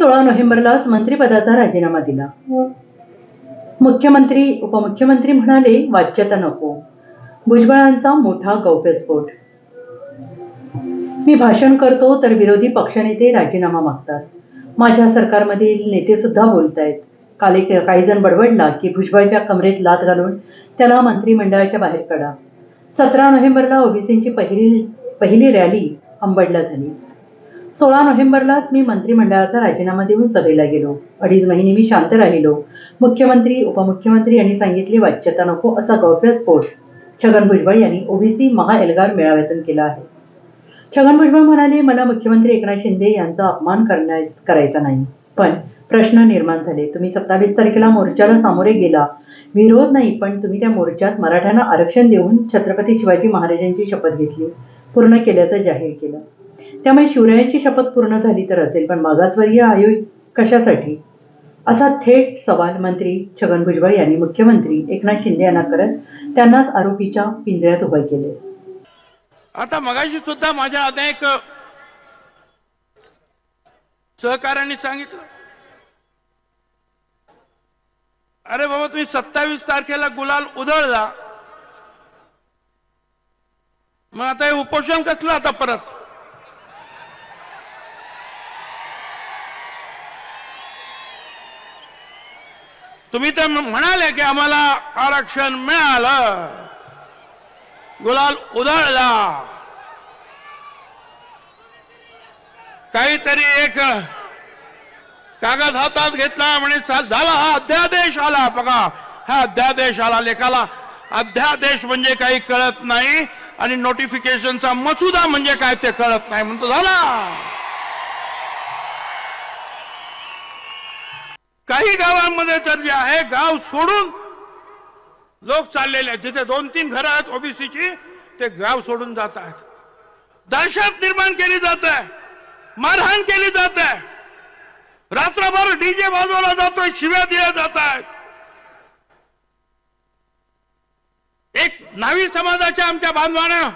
सोळा नोव्हेंबरलाच मंत्रिपदाचा राजीनामा दिला. मुख्यमंत्री उपमुख्यमंत्री म्हणाले वाच्यता नको. भुजबळांचा मोठा गौप्यस्फोट. मी भाषण करतो तर विरोधी पक्षनेते राजीनामा मागतात. माझ्या सरकारमधील नेते सुद्धा बोलत आहेत काल एक काही जण बडबडला की भुजबळच्या कमरेत लात घालून त्याला मंत्रिमंडळाच्या बाहेर काढा. सतरा नोव्हेंबरला ओबीसींची पहिली पहिली रॅली अंबडला झाली. सोळा नोव्हेंबरलाच मी मंत्रिमंडळाचा राजीनामा देऊन सभेला गेलो. अडीच महिने मी शांत राहिलो. मुख्यमंत्री उपमुख्यमंत्री यांनी सांगितले वाच्यता नको असा गौप्यस्फोट छगन भुजबळ यांनी ओबीसी महाएल्गार मेळाव्यातून केला आहे. छगन भुजबळ म्हणाले मला मुख्यमंत्री एकनाथ शिंदे यांचा अपमान करण्या करायचा नाही. पण प्रश्न निर्माण झाले. तुम्ही सत्तावीस तारखेला मोर्चाला सामोरे गेला. विरोध नाही पण तुम्ही त्या मोर्चात मराठ्यांना आरक्षण देऊन छत्रपती शिवाजी महाराजांची शपथ घेतली. पूर्ण केल्याचं जाहीर केलं. त्यामुळे शिवरायांची शपथ पूर्ण झाली तर असेल पण मागासवर्गीय आयोग कशासाठी? असा थेट सवाल मंत्री छगन भुजबळ यांनी मुख्यमंत्री एकनाथ शिंदे यांना करत त्यांनाच आरोपीच्या पिंजऱ्यात उभे केले. आता मगाशी सुद्धा माझ्या अनेक सहकाऱ्यांनी सांगितलं. अरे बाबा तुम्ही सत्तावीस तारखेला गुलाल उधळला. मग आता हे उपोषण कसलं आता परत? तुम्ही तर म्हणाले की आम्हाला आरक्षण मिळालं. गुलाल उधळला. काहीतरी एक कागद हातात घेतला म्हणे झाला हा अध्यादेश आला. बघा हा अध्यादेश आला लेखाला. अध्यादेश म्हणजे काही कळत नाही आणि नोटिफिकेशनचा मसुदा म्हणजे काय ते कळत नाही. म्हणतो झाला. काही गावांमध्ये तर जे आहे गाव सोडून लोक चाललेले आहेत. जिथे दोन तीन घरं आहेत ओबीसीची ते गाव सोडून जात आहेत. दहशत निर्माण केली जात आहे. मारहाण केली जात आहे. रात्रभर डीजे वाजवला जातोय शिव्या दिल्या जात आहेत. एक नावी समाजाच्या आमच्या बांधवानं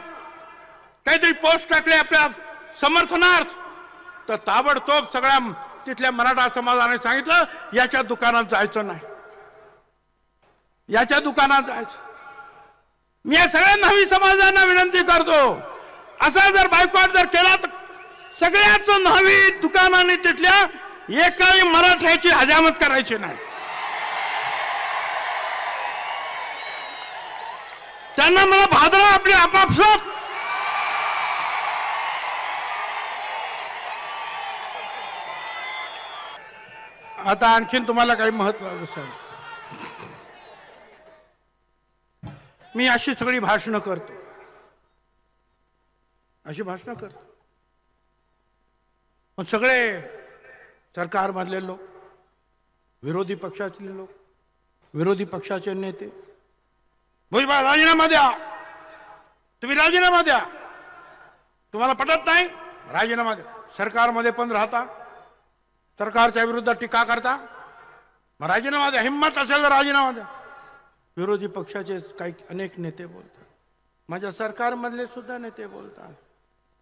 काहीतरी पोस्ट टाकले आपल्या समर्थनार्थ. तर ताबडतोब सगळ्या तिथल्या मराठा समाजाने सांगितलं याच्या दुकानात जायचं नाही. याच्या दुकानात जायचं. मी या सगळ्या नवी समाजांना विनंती करतो. असा जर बायकॉट जर केला तर सगळ्याच नवी दुकानाने तिथल्या एकाही मराठ्याची हजामत करायची नाही. त्यांना मला भादरा आपली आपापसात आता आणखीन तुम्हाला काही महत्वाचं सांग मी अशी सगळी भाषणं करतो. अशी भाषणं करतो. पण सगळे सरकारमधले लोक विरोधी पक्षातले लोक विरोधी पक्षाचे नेते भुजबळ राजीनामा द्या. तुम्ही राजीनामा द्या. तुम्हाला पटत नाही? राजीनामा द्या. सरकारमध्ये पण राहता. सरकारच्या विरुद्ध टीका करता? मग राजीनामा द्या. हिंमत असेल तर राजीनामा द्या. विरोधी पक्षाचे काही अनेक नेते बोलतात. माझ्या सरकारमधले सुद्धा नेते बोलतात.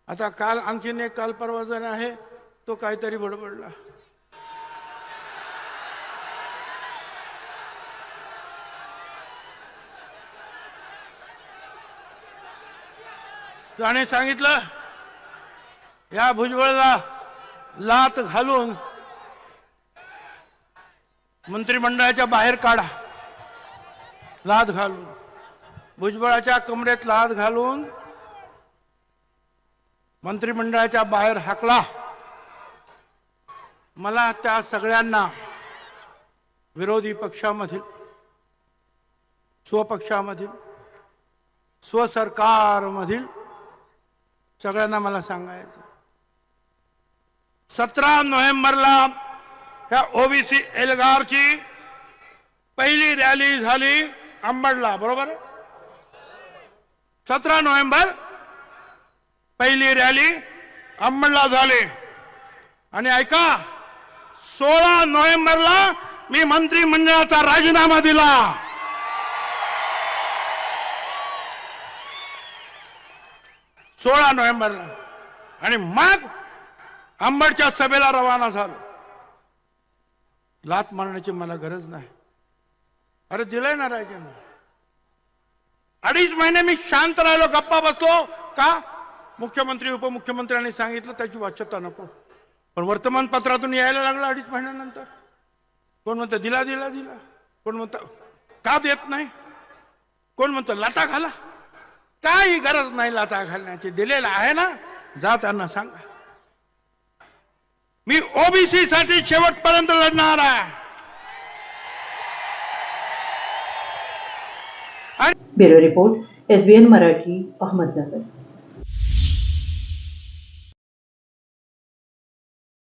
आता काल आणखीन एक काल परवा जण आहे. तो काहीतरी बडबडला. त्याने सांगितलं या भुजबळला लात घालून मंत्रिमंडळाच्या बाहेर काढा. लाद घालून. भुजबळाच्या कमरेत लाद घालून मंत्रिमंडळाच्या बाहेर हाकला. मला त्या सगळ्यांना विरोधी पक्षामधील स्वपक्षामधील स्वसरकारमधील सगळ्यांना मला सांगायचं सतरा नोव्हेंबरला ह्या ओबीसी एल्गारची पहिली रॅली झाली अंबडला बरोबर सतरा नोव्हेंबर पहिली रॅली अंबडला झाली. आणि ऐका सोळा नोव्हेंबरला मी मंत्रिमंडळाचा राजीनामा दिला. सोळा नोव्हेंबरला. आणि मग अंबडच्या सभेला रवाना झालो. लात मारण्याची मला गरज नाही. अरे दिलंय ना राजांना अडीच महिने मी शांत राहिलो गप्पा बसलो. का? मुख्यमंत्री उपमुख्यमंत्र्यांनी सांगितलं त्याची वाच्यता नको. पण वर्तमानपत्रातून यायला लागलं अडीच महिन्यानंतर. कोण म्हणतं दिला दिला दिला. कोण म्हणतं का देत नाही? कोण म्हणतं लाटा घाला. काही गरज नाही लाटा घालण्याची. दिलेला आहे ना? जा त्यांना सांगा. मी ओबीसी साठी शेवटपर्यंत लढणार आहे. Bureau report S B N Marathi Ahmednagar.